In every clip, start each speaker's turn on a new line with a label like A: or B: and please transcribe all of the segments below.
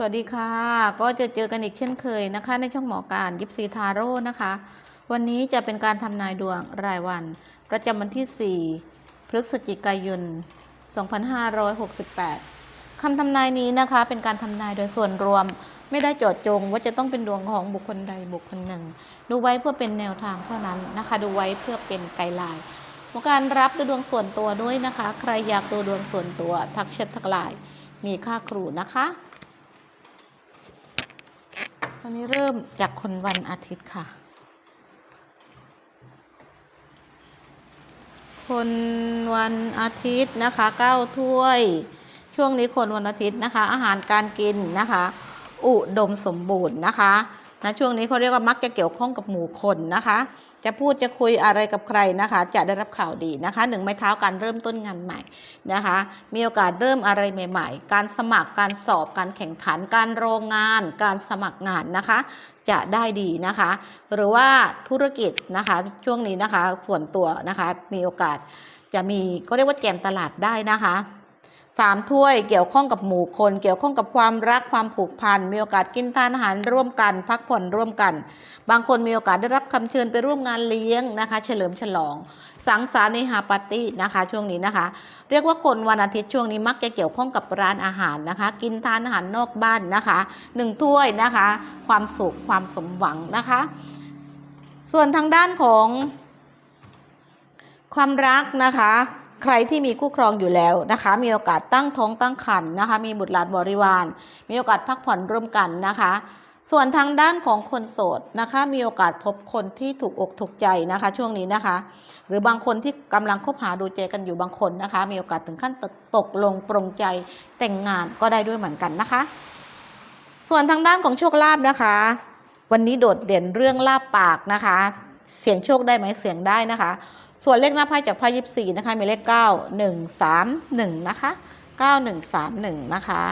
A: สวัสดีค่ะ ก็จะเจอกันอีกเช่นเคยนะคะ ในช่องหมอการยิปซีทาโร่นะคะ วันนี้จะเป็นการทำนายดวงรายวัน ประจำวันที่ 4 พฤศจิกายน 2568 คำทำนายนี้นะคะ เป็นการทำนายโดยส่วนรวม ไม่ได้เจาะจงว่าจะต้องเป็นดวงของบุคคลใดบุคคลหนึ่ง ดูไว้เพื่อเป็นแนวทางเท่านั้นนะคะ ดูไว้เพื่อเป็นไกด์ไลน์หมอการรับดูดวงส่วนตัวด้วยนะคะ ใครอยากดูดวงส่วนตัวทักแชททักไลน์มีค่าครูนะคะ อนนี้เริ่มจากคนวันอาทิตย์ค่ะ คนวันอาทิตย์นะคะเก้าถ้วย ช่วงนี้คนวันอาทิตย์นะคะ อาหารการกินนะคะ อุดมสมบูรณ์นะคะ นะช่วงนี้เขาเรียกว่ามักจะเกี่ยวข้องกับหมู่คนนะคะ จะพูดจะคุยอะไรกับใครนะคะ จะได้รับข่าวดีนะคะหนึ่งไม้เท้าการเริ่มต้นงานใหม่นะคะ มีโอกาสเริ่มอะไรใหม่ ๆ การสมัครการสอบการแข่งขันการโรงงาน การสมัครงานนะคะ จะได้ดีนะคะ หรือว่าธุรกิจนะคะช่วงนี้นะคะส่วนตัวนะคะมีโอกาสจะมีก็เรียกว่าแกมตลาดได้นะคะ สามถ้วยเกี่ยวข้องกับหมู่คน เกี่ยวข้องกับความรักความผูกพันมีโอกาสกินทานอาหารร่วมกัน พักผ่อนร่วมกัน บางคนมีโอกาสได้รับคำเชิญไปร่วมงานเลี้ยงนะคะ เฉลิมฉลอง สังสรรค์ในฮาปาร์ตี้นะคะช่วงนี้นะคะ เรียกว่าคนวันอาทิตย์ช่วงนี้มักจะเกี่ยวข้องกับร้านอาหารนะคะ กินทานอาหารนอกบ้านนะคะหนึ่งถ้วยนะคะ ความสุขความสมหวังนะคะ ส่วนทางด้านของความรักนะคะ ใครที่มีคู่ครองอยู่แล้วนะคะ มีโอกาสตั้งท้องตั้งครรภ์นะคะ มีบุตรหลานบริวาร มีโอกาสพักผ่อนร่วมกันนะคะ ส่วนทางด้านของคนโสดนะคะ มีโอกาสพบคนที่ถูกอกถูกใจนะคะ ช่วงนี้นะคะ หรือบางคนที่กำลังคบหาดูใจกันอยู่บางคนนะคะ มีโอกาสถึงขั้นตกตกลงปรงใจแต่งงานก็ได้ด้วยเหมือนกันนะคะ ส่วนทางด้านของโชคลาภนะคะ วันนี้โดดเด่นเรื่องลาบปากนะคะ เสียงโชคได้ไหมเสียงได้นะคะ ส่วนเลขหน้าไพ่จากไพ่ยิบสี่นะคะ มีเลขเก้าหนึ่งสามหนึ่งนะคะเก้าหนึ่งสามหนึ่งนะคะ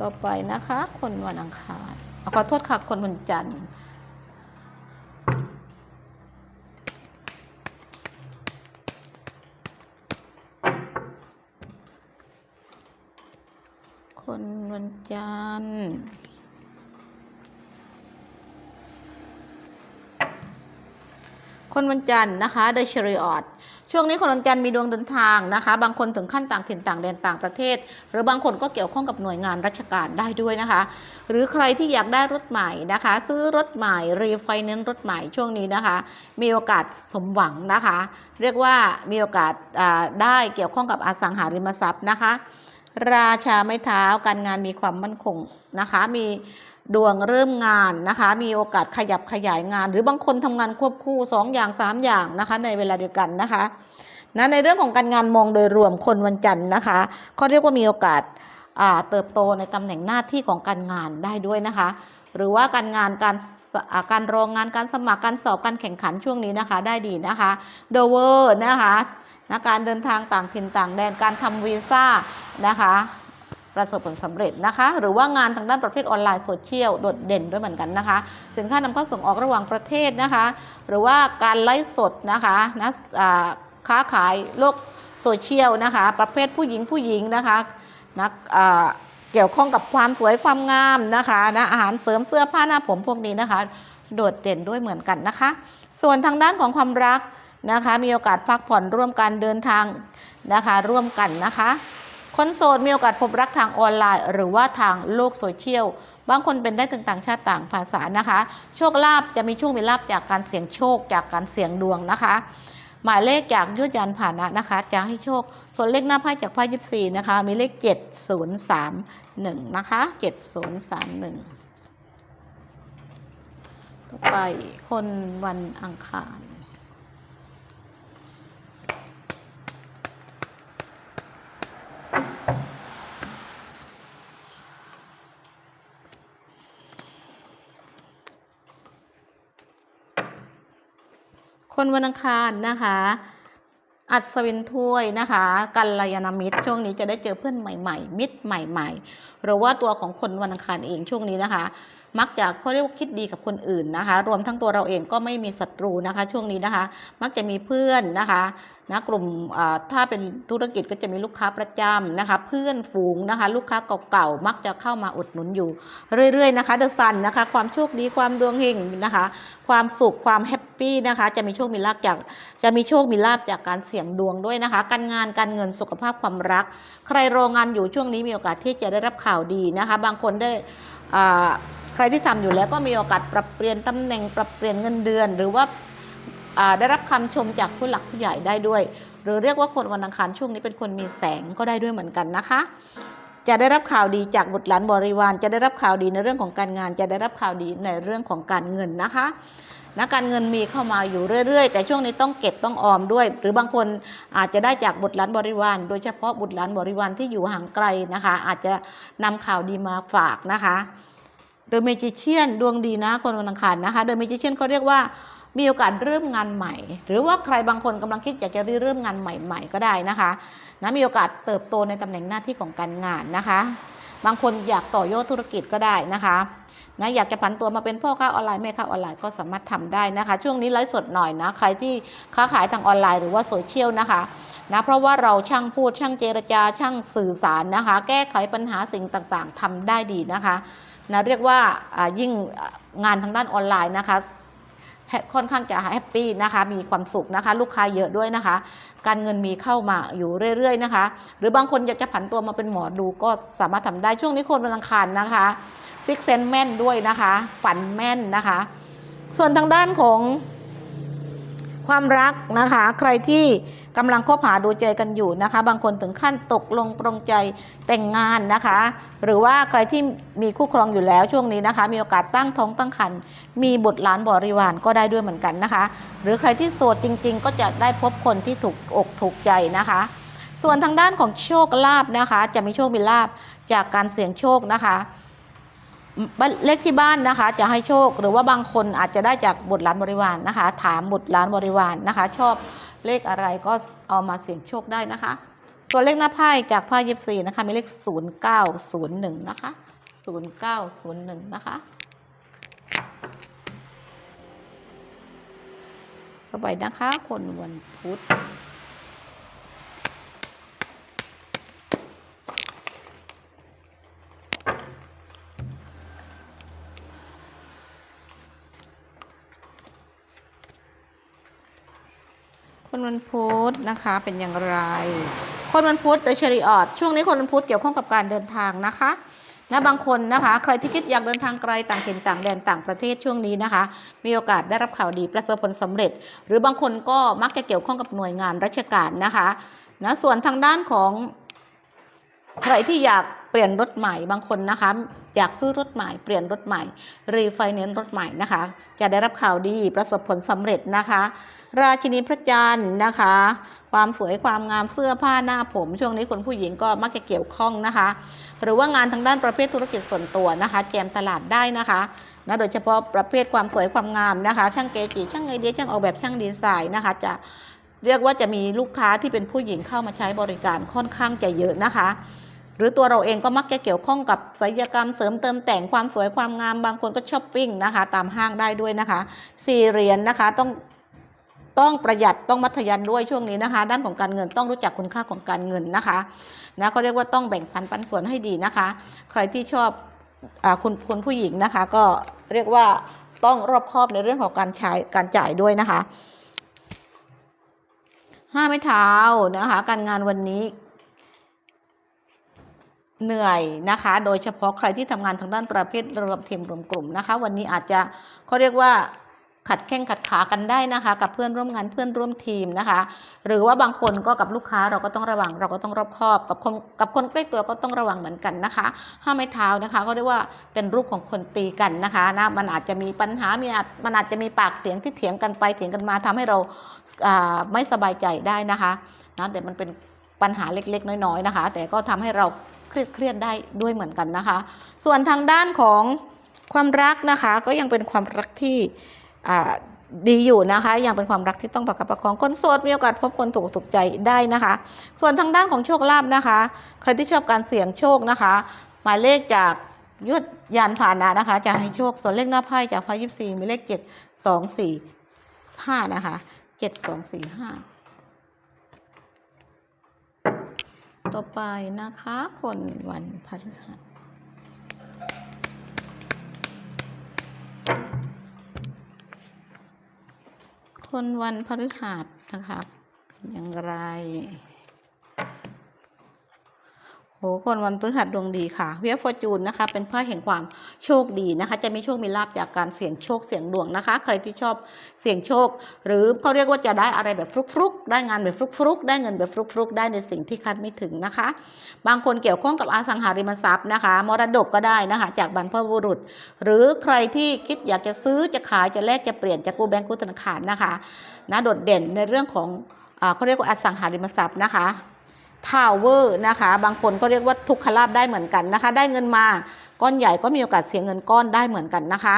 A: ต่อไปนะคะ คนวันอังคารอขอโทษค่ะ คนวันจันทร์คนวันจันทร์ คนวันจันทร์นะคะเดชริออดช่วงนี้คนวันจันทร์มีดวงเดินทางนะคะ บางคนถึงขั้นต่างถิ่นต่างแดนต่างประเทศ หรือบางคนก็เกี่ยวข้องกับหน่วยงานราชการได้ด้วยนะคะ หรือใครที่อยากได้รถใหม่นะคะ ซื้อรถใหม่รีไฟแนนซ์รถใหม่ช่วงนี้นะคะ มีโอกาสสมหวังนะคะ เรียกว่ามีโอกาสได้เกี่ยวข้องกับอสังหาริมทรัพย์นะคะ ราชาไม้เท้าการงานมีความมั่นคงนะคะ มี ดวงเริ่มงานนะคะ มีโอกาสขยับขยายงาน หรือบางคนทำงานควบคู่ 2 อย่าง 3 อย่างนะคะ ในเวลาเดียวกันนะคะนะในเรื่องของการงานมองโดยรวมคนวันจันทร์นะคะเขาเรียกว่ามีโอกาสาเติบโตในตำแหน่งหน้าที่ของการงานได้ด้วยนะคะ หรือว่าการงานการการโรงงานการสมัครการสอบการแข่งขันช่วงนี้นะคะ ได้ดีนะคะโดเวอร์นะคะนะการเดินทางต่างถิ่นต่างแดนการทำวีซ่านะคะ ประสบผลสำเร็จนะคะ หรือว่างานทางด้านประเภทออนไลน์โซเชียลโดดเด่นด้วยเหมือนกันนะคะ สินค้านำเข้าส่งออกระหว่างประเทศนะคะ หรือว่าการไลฟ์สดนะคะนะค้าขายโลกโซเชียลนะคะ ประเภทผู้หญิงผู้หญิงนะคะนะอ่าเกี่ยวข้องกับความสวยความงามนะคะนะอาหารเสริมเสื้อผ้าหน้าผมพวกนี้นะคะ โดดเด่นด้วยเหมือนกันนะคะ ส่วนทางด้านของความรักนะคะ มีโอกาสพักผ่อนร่วมกันเดินทางนะคะ ร่วมกันนะคะ คนโสดมีโอกาสพบรักทางออนไลน์ หรือว่าทางโลกโซเชียล บางคนเป็นได้ถึงต่างชาติต่างภาษานะคะ โชคลาภจะมีช่วงมีลาภจากการเสี่ยงโชคจากการเสี่ยงดวงนะคะ หมายเลขจากยุทธยานผ่านะนะคะ จะให้โชค ส่วนเลขหน้าไพ่จากไพ่ยิบสี่นะคะ มีเลข7031นย์สามหนึ่งนะคะ7031ต่อไปคนวันอังคาร คนวันอังคารนะคะ อัศวินถ้วยนะคะกัลยาณมิตร ช่วงนี้จะได้เจอเพื่อนใหม่ ๆ มิตรใหม่ ๆ หรือว่าตัวของคนวันอังคารเองช่วงนี้นะคะ มักจะเขาเรียกว่าคิดดีกับคนอื่นนะคะ รวมทั้งตัวเราเองก็ไม่มีศัตรูนะคะ ช่วงนี้นะคะ มักจะมีเพื่อนนะคะนะกลุ่มถ้าเป็นธุรกิจก็จะมีลูกค้าประจำนะคะ เพื่อนฝูงนะคะ ลูกค้าเก่าๆมักจะเข้ามาอุดหนุนอยู่ เรื่อยๆนะคะเดอะซันนะคะ ความโชคดีความดวงเฮงนะคะ ความสุขความแฮป ปี้นะคะ จะมีโชคมีลาภจาก จะมีโชคมีลาภจากการเสี่ยงดวงด้วยนะคะ การงานการเงินสุขภาพความรัก ใครรองานอยู่ช่วงนี้มีโอกาสที่จะได้รับข่าวดีนะคะ บางคนได้อ่าใครที่ทำอยู่แล้วก็มีโอกาสปรับเปลี่ยนตำแหน่งปรับเปลี่ยนเงินเดือน หรือว่าอ่าได้รับคำชมจากผู้หลักผู้ใหญ่ได้ด้วย หรือเรียกว่าคนวันอังคารช่วงนี้เป็นคนมีแสงก็ได้ด้วยเหมือนกันนะคะจะได้รับข่าวดีจากบุตรหลานบริวาร จะได้รับข่าวดีในเรื่องของการงาน จะได้รับข่าวดีในเรื่องของการเงินนะคะ นะการเงินมีเข้ามาอยู่เรื่อย ๆ แต่ช่วงนี้ต้องเก็บต้องออมด้วย หรือบางคนอาจจะได้จากบุตรหลานบริวาร โดยเฉพาะบุตรหลานบริวารที่อยู่ห่างไกลนะคะ อาจจะนำข่าวดีมาฝากนะคะโดยเมจิเชียนดวงดีนะคนวันอังคารนะคะโดยเมจิเชียนเขาเรียกว่ามีโอกาสเริ่มงานใหม่ หรือว่าใครบางคนกำลังคิดอยากจะเริ่มงานใหม่ ๆ ก็ได้นะคะนะมีโอกาสเติบโตในตำแหน่งหน้าที่ของการงานนะคะ บางคนอยากต่อยอดธุรกิจก็ได้นะคะ นะอยากจะผันตัวมาเป็นพ่อค้าออนไลน์แม่ค้าออนไลน์ก็สามารถทำได้นะคะ ช่วงนี้ไลฟ์สดหน่อยนะใครที่ค้าขายทางออนไลน์หรือว่าโซเชียลนะคะนะเพราะว่าเราช่างพูดช่างเจรจาช่างสื่อสารนะคะ แก้ไขปัญหาสิ่งต่างๆทำได้ดีนะคะนะเรียกว่ายิ่งงานทางด้านออนไลน์นะคะค่อนข้างจะแฮปปี้นะคะ มีความสุขนะคะ ลูกค้าเยอะด้วยนะคะ การเงินมีเข้ามาอยู่เรื่อย ๆ นะคะ หรือบางคนอยากจะผันตัวมาเป็นหมอดูก็สามารถทำได้ช่วงนี้คนวันอังคารนะคะ ซิกเซนแม่นด้วยนะคะ ฝันแม่นนะคะ ส่วนทางด้านของความรักนะคะ ใครที่กำลังคบหาดูใจกันอยู่นะคะ บางคนถึงขั้นตกลงปรงใจแต่งงานนะคะ หรือว่าใครที่มีคู่ครองอยู่แล้วช่วงนี้นะคะ มีโอกาสตั้งท้องตั้งครรภ์มีบุตรหลานบริวารก็ได้ด้วยเหมือนกันนะคะ หรือใครที่โสดจริง ๆ ก็จะได้พบคนที่ถูกอกถูกใจนะคะ ส่วนทางด้านของโชคลาภนะคะ จะมีโชคมีลาภจากการเสี่ยงโชคนะคะ เลขที่บ้านนะคะ จะให้โชคหรือว่าบางคนอาจจะได้จากบุตรหลานบริวารนะคะ ถามบุตรหลานบริวารนะคะ ชอบเลขอะไรก็เอามาเสี่ยงโชคได้นะคะ ส่วนเลขหน้าไพ่จากไพ่ยิบซีนะคะมีเลข0901นะคะ0901นะคะเข้าไปนะคะ คนวันพุธ คนวันพุธนะคะเป็นอย่างไร คนวันพุธโดยเฉลี่ยออดช่วงนี้คนวันพุธเกี่ยวข้องกับการเดินทางนะคะนะบางคนนะคะใครที่คิดอยากเดินทางไกลต่างถิ่นต่างแดนต่างประเทศช่วงนี้นะคะ มีโอกาสได้รับข่าวดีประสบผลสำเร็จ หรือบางคนก็มักจะเกี่ยวข้องกับหน่วยงานราชการนะคะนะส่วนทางด้านของใครที่อยาก เปลี่ยนรถใหม่บางคนนะคะ อยากซื้อรถใหม่เปลี่ยนรถใหม่ รีไฟแนนซ์รถใหม่นะคะ จะได้รับข่าวดีประสบผลสำเร็จนะคะ ราชินีพระจันทร์นะคะ ความสวยความงามเสื้อผ้าหน้าผม ช่วงนี้คนผู้หญิงก็มักจะเกี่ยวข้องนะคะ หรือว่างานทางด้านประเภทธุรกิจส่วนตัวนะคะแจมตลาดได้นะคะนะโดยเฉพาะประเภทความสวยความงามนะคะ ช่างเกจิช่างไอเดียช่างออกแบบช่างดีไซน์นะคะ จะเรียกว่าจะมีลูกค้าที่เป็นผู้หญิงเข้ามาใช้บริการค่อนข้างจะเยอะนะคะ หรือตัวเราเองก็มักจะเกี่ยวข้องกับศิลปกรรมเสริมเติมแต่งความสวยความงามบางคนก็ช้อปปิ้งนะคะตามห้างได้ด้วยนะคะสี่เหรียญนะคะต้องต้องประหยัดต้องมัธยันด้วยช่วงนี้นะคะ ด้านของการเงินต้องรู้จักคุณค่าของการเงินนะคะนะเขาเรียกว่าต้องแบ่งสรรปันส่วนให้ดีนะคะ ใครที่ชอบอคุณคุณผู้หญิงนะคะ ก็เรียกว่าต้องรอบคอบในเรื่องของการใช้การจ่ายด้วยนะคะห้าไม้เท้านะคะ การงานวันนี้ เหนื่อยนะคะ โดยเฉพาะใครที่ทำงานทางด้านประเภทรวมทีมรวมกลุ่มนะคะ วันนี้อาจจะเขาเรียกว่าขัดแข้งขัดขากันได้นะคะ กับเพื่อนร่วมงานเพื่อนร่วมทีมนะคะ หรือว่าบางคนก็กับลูกค้าเราก็ต้องระวังเราก็ต้องรอบคอบกับคนกับคนใกล้ตัวก็ต้องระวังเหมือนกันนะคะห้าไม้เท้านะคะก็เรียกว่าเป็นรูปของคนตีกันนะคะนะมันอาจจะมีปัญหามีอาจมันอาจจะมีปากเสียงที่เถียงกันไปเถียงกันมาทำให้เราอ่าไม่สบายใจได้นะคะนะแต่มันเป็นปัญหาเล็กๆ น้อยๆนะคะ แต่ก็ทำให้เรา เครียดเครียดได้ด้วยเหมือนกันนะคะ ส่วนทางด้านของความรักนะคะก็ยังเป็นความรักที่ดีอยู่นะคะ ยังเป็นความรักที่ต้องประคับประคองคนโสดมีโอกาสพบคนถูกถูกใจได้นะคะ ส่วนทางด้านของโชคลาภนะคะ ใครที่ชอบการเสี่ยงโชคนะคะ หมายเลขจากยุดยานผ่านนะนะคะ จะให้โชคส่วนเลขหน้าไพ่จากไพ่ยิบสี่มีเลขเจ็ดสองสี่ห้านะคะเจ็ดสองสี่ห้า ต่อไปนะคะ คนวันพฤหัสคนวันพฤหัสนะคะเป็นอย่างไร โหคนวันพฤหัสดวงดีค่ะเวียฟอร์จูนนะคะ เป็นไพ่แห่งความโชคดีนะคะ จะมีโชคมีลาบจากการเสี่ยงโชคเสี่ยงดวงนะคะ ใครที่ชอบเสี่ยงโชค หรือเขาเรียกว่าจะได้อะไรแบบฟลุกๆ ได้งานแบบฟลุกๆ ได้เงินแบบฟลุกๆ ได้ในสิ่งที่คาดไม่ถึงนะคะ บางคนเกี่ยวข้องกับอสังหาริมทรัพย์นะคะ มรดกก็ได้นะคะ จากบรรพบุรุษ หรือใครที่คิดอยากจะซื้อจะขายจะแลกจะเปลี่ยนจะกู้แบงก์กู้ธนาคารนะคะนะโดดเด่นในเรื่องของอเขาเรียกว่าอสังหาริมทรัพย์นะคะ ทาวเวอร์นะคะ บางคนก็เรียกว่าทุกขลาบได้เหมือนกันนะคะ ได้เงินมาก้อนใหญ่ก็มีโอกาสเสียเงินก้อนได้เหมือนกันนะคะ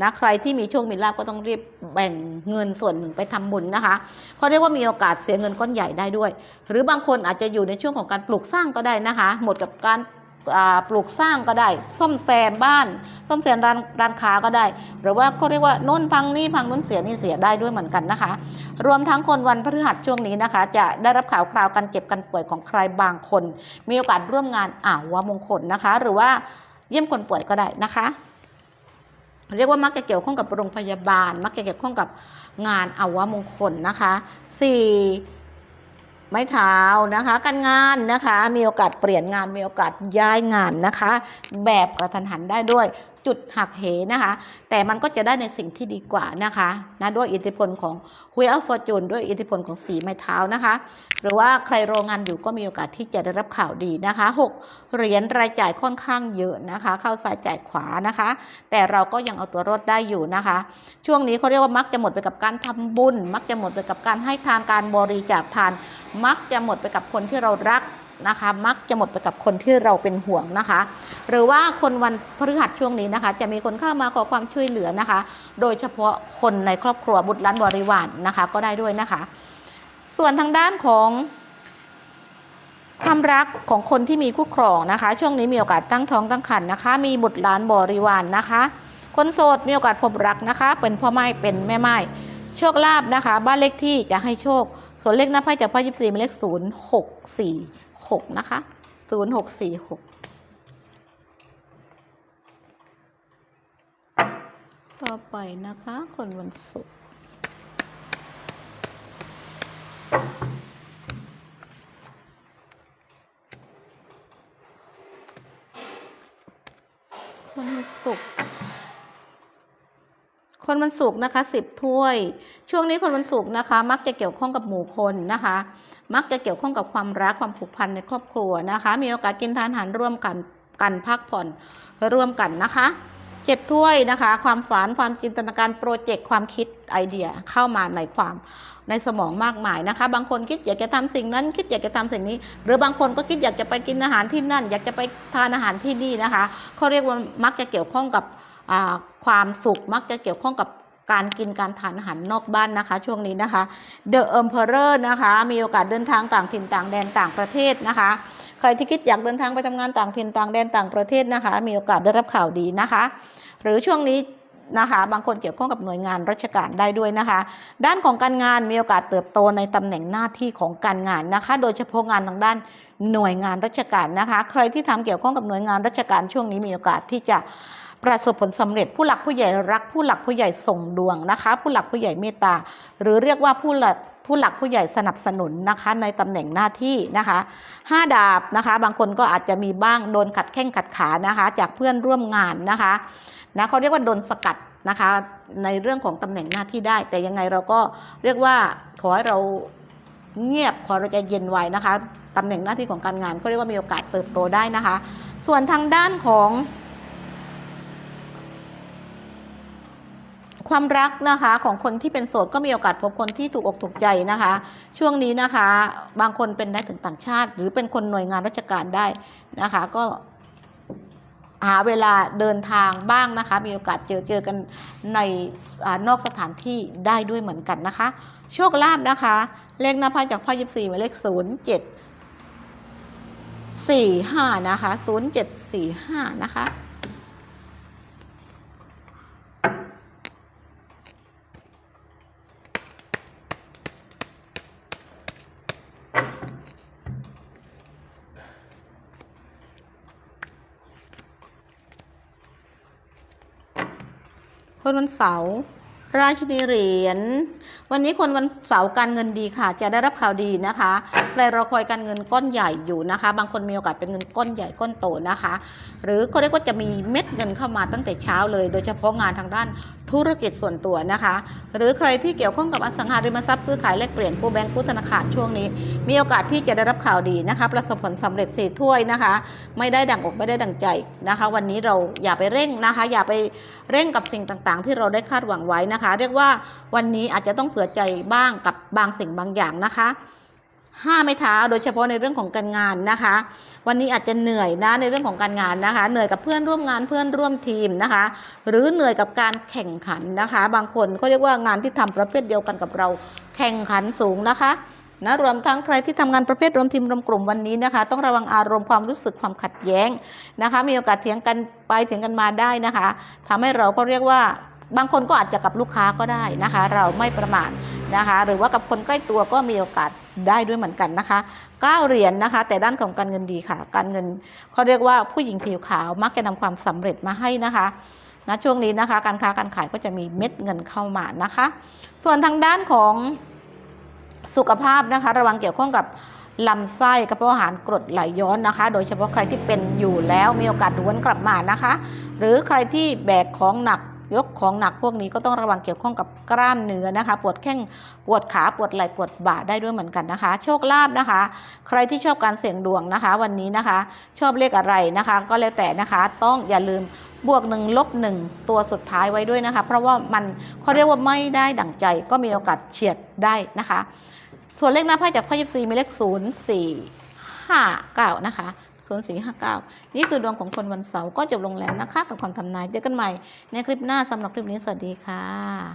A: นะใครที่มีโชคมีลาบก็ต้องรีบแบ่งเงินส่วนหนึ่งไปทำบุญนะคะเขาเรียกว่ามีโอกาสเสียเงินก้อนใหญ่ได้ด้วย หรือบางคนอาจจะอยู่ในช่วงของการปลูกสร้างก็ได้นะคะ หมดกับการ ปลูกสร้างก็ได้ ซ่อมแซมบ้าน ซ่อมแซมร้านร้านค้าก็ได้ หรือว่าเขาเรียกว่าน่นพังนี่พังนู้นเสียนี่เสียได้ด้วยเหมือนกันนะคะ รวมทั้งคนวันพฤหัสช่วงนี้นะคะ จะได้รับข่าวคราวการเจ็บกันป่วยของใครบางคน มีโอกาสร่วมงานอ่าวมงคลนะคะ หรือว่าเยี่ยมคนป่วยก็ได้นะคะเรียกว่ามักจะเกี่ยวข้องกับโรงพยาบาล มักจะเกี่ยวข้องกับงานอาวมงคลนะคะสี่ ไม้เท้านะคะ การงานนะคะ มีโอกาสเปลี่ยนงานมีโอกาสย้ายงานนะคะ แบบกระทันหันได้ด้วย จุดหักเหนะคะ แต่มันก็จะได้ในสิ่งที่ดีกว่านะคะนะด้วยอิทธิพลของฮุยอัลฟอร์จูนด้วยอิทธิพลของสีไม้เท้านะคะ หรือว่าใครโรงงานอยู่ก็มีโอกาสที่จะได้รับข่าวดีนะคะ6เหรียญรายจ่ายค่อนข้างเยอะนะคะ เข้าซ้ายจ่ายขวานะคะ แต่เราก็ยังเอาตัวรอดได้อยู่นะคะ ช่วงนี้เขาเรียกว่ามักจะหมดไปกับการทำบุญ มักจะหมดไปกับการให้ทานการบริจาคทาน มักจะหมดไปกับคนที่เรารัก นะคะ มักจะหมดไปกับคนที่เราเป็นห่วงนะคะ หรือว่าคนวันพฤหัสช่วงนี้นะคะ จะมีคนเข้ามาขอความช่วยเหลือนะคะ โดยเฉพาะคนในครอบครัวบุตรหลานบริวารนนะคะ ก็ได้ด้วยนะคะ ส่วนทางด้านของความรักของคนที่มีคู่ครองนะคะ ช่วงนี้มีโอกาสตั้งท้องตั้งครรภ์นะคะ มีบุตรหลานบริวารนนะคะ คนโสดมีโอกาสพบรักนะคะ เป็นพ่อไม้เป็นแม่ไม้โชคลาภนะคะ บ้านเลขที่จะให้โชค ส่วนเลขหน้าไพ่จากไพ่ยิบสี่เป็นเลขศูนย์หกสี่ หกนะคะศูนย์หกสี่หกต่อไปนะคะ คนวันศุกร์คนวันศุกร์ คนวันศุกร์นะคะสิบถ้วย ช่วงนี้คนวันศุกร์นะคะ มักจะเกี่ยวข้องกับหมู่คนนะคะ มักจะเกี่ยวข้องกับความรักความผูกพันในครอบครัวนะคะ มีโอกาสกินทานอาหารร่วมกันกันพักผ่อนร่วมกันนะคะเจ็ดถ้วยนะคะ ความฝันความจินตนาการโปรเจกต์ความคิดไอเดียเข้ามาในความในสมองมากมายนะคะ บางคนคิดอยากจะทำสิ่งนั้น คิดอยากจะทำสิ่งนี้ หรือบางคนก็คิดอยากจะไปกินอาหารที่นั่น อยากจะไปทานอาหารที่นี่นะคะเขาเรียกว่ามักจะเกี่ยวข้องกับ ความสุขมักจะเกี่ยวข้องกับการกินการทานอาหารนอกบ้านนะคะ ช่วงนี้นะคะ The Emperor นะคะ มีโอกาสเดินทางต่างถิ่นต่างแดนต่างประเทศนะคะ ใครที่คิดอยากเดินทางไปทำงานต่างถิ่นต่างแดนต่างประเทศนะคะ มีโอกาสได้รับข่าวดีนะคะ หรือช่วงนี้นะคะ บางคนเกี่ยวข้องกับหน่วยงานราชการได้ด้วยนะคะ ด้านของการงานมีโอกาสเติบโตในตำแหน่งหน้าที่ของการงานนะคะ โดยเฉพาะงานทางด้านหน่วยงานราชการนะคะ ใครที่ทำเกี่ยวข้องกับหน่วยงานราชการช่วงนี้มีโอกาสที่จะ ประสบผลสำเร็จผู้หลักผู้ใหญ่รัก ผู้หลักผู้ใหญ่ส่งดวงนะคะ ผู้หลักผู้ใหญ่เมตตา หรือเรียกว่าผู้หลักผู้หลักผู้ใหญ่สนับสนุนนะคะ ในตำแหน่งหน้าที่นะคะห้าดาบนะคะ บางคนก็อาจจะมีบ้างโดนขัดแข้งขัดขานะคะ จากเพื่อนร่วมงานนะคะนะเขาเรียกว่าโดนสกัดนะคะ ในเรื่องของตำแหน่งหน้าที่ได้ แต่ยังไงเราก็เรียกว่าขอให้เราเงียบขอเราจะเย็นไว้นะคะตำแหน่งหน้าที่ของการงานเขาเรียกว่ามีโอกาสเติบโตได้นะคะ ส่วนทางด้านของ ความรักนะคะของคนที่เป็นโสดก็มีโอกาสพบคนที่ถูกอกถูกใจนะคะ ช่วงนี้นะคะ บางคนเป็นได้ถึงต่างชาติ หรือเป็นคนหน่วยงานราชการได้นะคะ ก็หาเวลาเดินทางบ้างนะคะ มีโอกาสเจอเจอกันในอนอกสถานที่ได้ด้วยเหมือนกันนะคะ โชคลาภนะคะ เลขหน้าไพ่จากไพ่ยิบสี่หมายเลขศูนย์เจ็ดสี่ห้านะคะศูนย์เจ็ดสี่ห้านะคะ คนวันเสาร์ราชินีเหรียญ วันนี้คนวันเสาร์การเงินดีค่ะ จะได้รับข่าวดีนะคะใครรอคอยการเงินก้อนใหญ่อยู่นะคะ บางคนมีโอกาสเป็นเงินก้อนใหญ่ก้อนโตนะคะ หรือก็เรียกว่าจะมีเม็ดเงินเข้ามาตั้งแต่เช้าเลย โดยเฉพาะงานทางด้าน ธุรกิจส่วนตัวนะคะ หรือใครที่เกี่ยวข้องกับอสังหาริมทรัพย์ซื้อขายแลกเปลี่ยนกู้แบงก์กู้ธนาคารช่วงนี้ มีโอกาสที่จะได้รับข่าวดีนะคะ ประสบผลสำเร็จสี่ถ้วยนะคะ ไม่ได้ดังอกไม่ได้ดังใจนะคะ วันนี้เราอย่าไปเร่งนะคะ อย่าไปเร่งกับสิ่งต่างๆ ที่เราได้คาดหวังไว้นะคะ เรียกว่าวันนี้อาจจะต้องเผื่อใจบ้างกับบางสิ่งบางอย่างนะคะ ห้าไม่เท้าโดยเฉพาะในเรื่องของการงานนะคะ วันนี้อาจจะเหนื่อยนะในเรื่องของการงานนะคะ เหนื่อยกับเพื่อนร่วมงานเพื่อนร่วมทีมนะคะ หรือเหนื่อยกับการแข่งขันนะคะ บางคนเขาเรียกว่างานที่ทำประเภทเดียวกันกับเราแข่งขันสูงนะคะนะรวมทั้งใครที่ทำงานประเภทรวมทีมรวมกลุ่มวันนี้นะคะ ต้องระวังอารมณ์ความรู้สึกความขัดแย้งนะคะ มีโอกาสเถียงกันไปเถียงกันมาได้นะคะทำให้เราก็เรียกว่าบางคนก็อาจจะกับลูกค้าก็ได้นะคะ เราไม่ประมาทนะคะ หรือว่ากับคนใกล้ตัวก็มีโอกาส ได้ด้วยเหมือนกันนะคะเก้าเหรียญนะคะ แต่ด้านของการเงินดีค่ะ การเงินเขาเรียกว่าผู้หญิงผิวขาวมักจะนำความสำเร็จมาให้นะคะนะช่วงนี้นะคะ การค้าการขายก็จะมีเม็ดเงินเข้ามานะคะ ส่วนทางด้านของสุขภาพนะคะ ระวังเกี่ยวข้องกับลำไส้กระเพาะอาหารกรดไหลย้อนนะคะ โดยเฉพาะใครที่เป็นอยู่แล้วมีโอกาสด้วนกลับมานะคะ หรือใครที่แบกของหนัก ยกของหนักพวกนี้ก็ต้องระวังเกี่ยวข้องกับกล้ามเนื้อนะคะ ปวดแข้งปวดขาปวดไหล่ปวดบ่าได้ด้วยเหมือนกันนะคะ โชคลาภนะคะ ใครที่ชอบการเสี่ยงดวงนะคะ วันนี้นะคะ ชอบเลขอะไรนะคะ ก็แล้วแต่นะคะ ต้องอย่าลืมบวกหนึ่งลบหนึ่งตัวสุดท้ายไว้ด้วยนะคะ เพราะว่ามันเขาเรียกว่าไม่ได้ดั่งใจ ก็มีโอกาสเฉียดได้นะคะ ส่วนเลขหน้าไพ่จากไพ่ยิปซีมีเลข0 4 5 9นะคะ 0 4 5 9 นี่คือดวงของคนวันเสาร์ก็จบลงแล้วนะคะ กับความทำนายเจอกันใหม่ในคลิปหน้าสำหรับคลิปนี้สวัสดีค่ะ